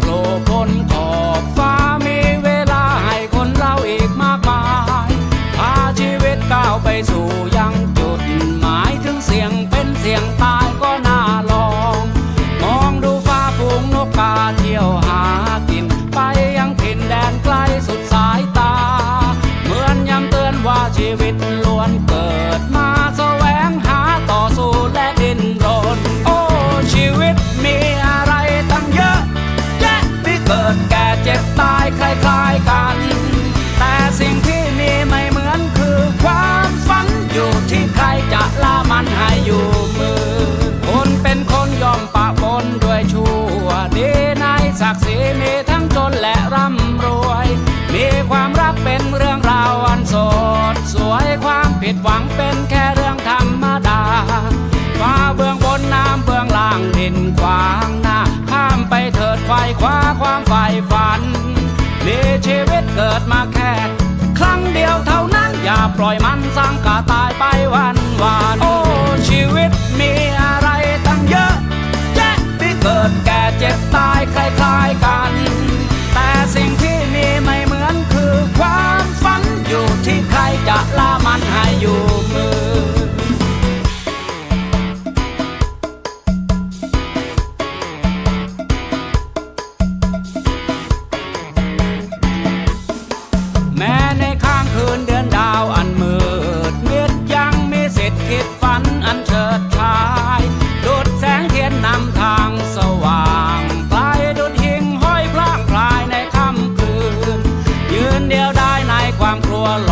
โผล่พ้น ดหวังเป็นแค่เรื่องธรรมดา ฟ้าเบื้องบนน้ำเบื้องล่างดินขวางหน้า ข้ามไปเถิดไขว้คว้าความใฝ่ฝัน มีชีวิตเกิดมาแค่ ครั้งเดียวเท่านั้นอย่าปล่อยมันสร้งกะตายไปวันวานโอ้ชีวิตมีอะ our life.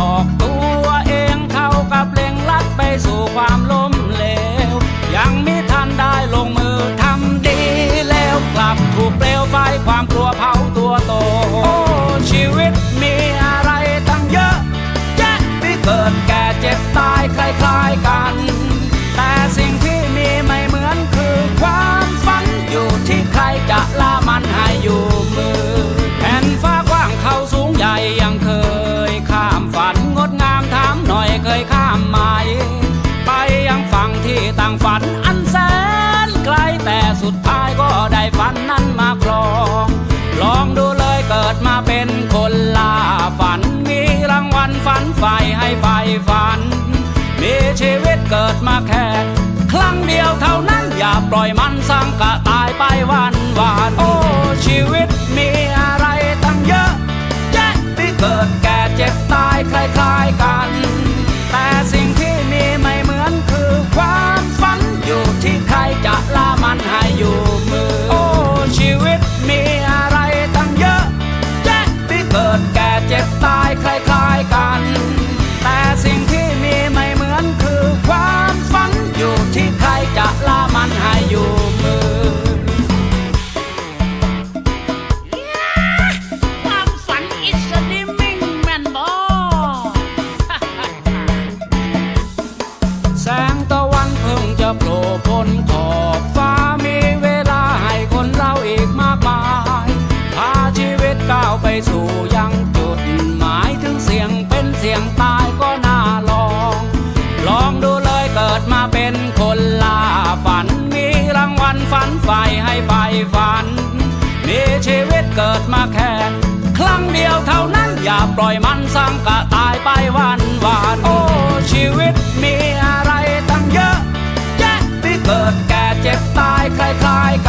ต่างฝันอันแสนไกลแต่สุดท้ายก็ได้ฝันนั้นมาครอง ลองดูเลยเกิดมาเป็นคนลาฝัน มีรางวัลฝันใฝ่ให้ใฝ่ฝัน มีชีวิตเกิดมาแค่ครั้งเดียวเท่านั้นอย่าปล่อยมันสังกะตายไปวันวานโอ คนขอบฟ้ามีเวลาให้คนเราอีกมากมายพาชีวิตก้าวไปสู่ยังจุดหมายถึงเสียงเป็นเสียงตายก็น่าลอง ลองดูเลยเกิดมาเป็นคนลาฝัน มีรางวัลฝันไฟให้ไฟฝัน มีชีวิตเกิดมาแค่ครั้งเดียวเท่านั้นอย่าปล่อยมันสร้างกะตายไปวันวัน like I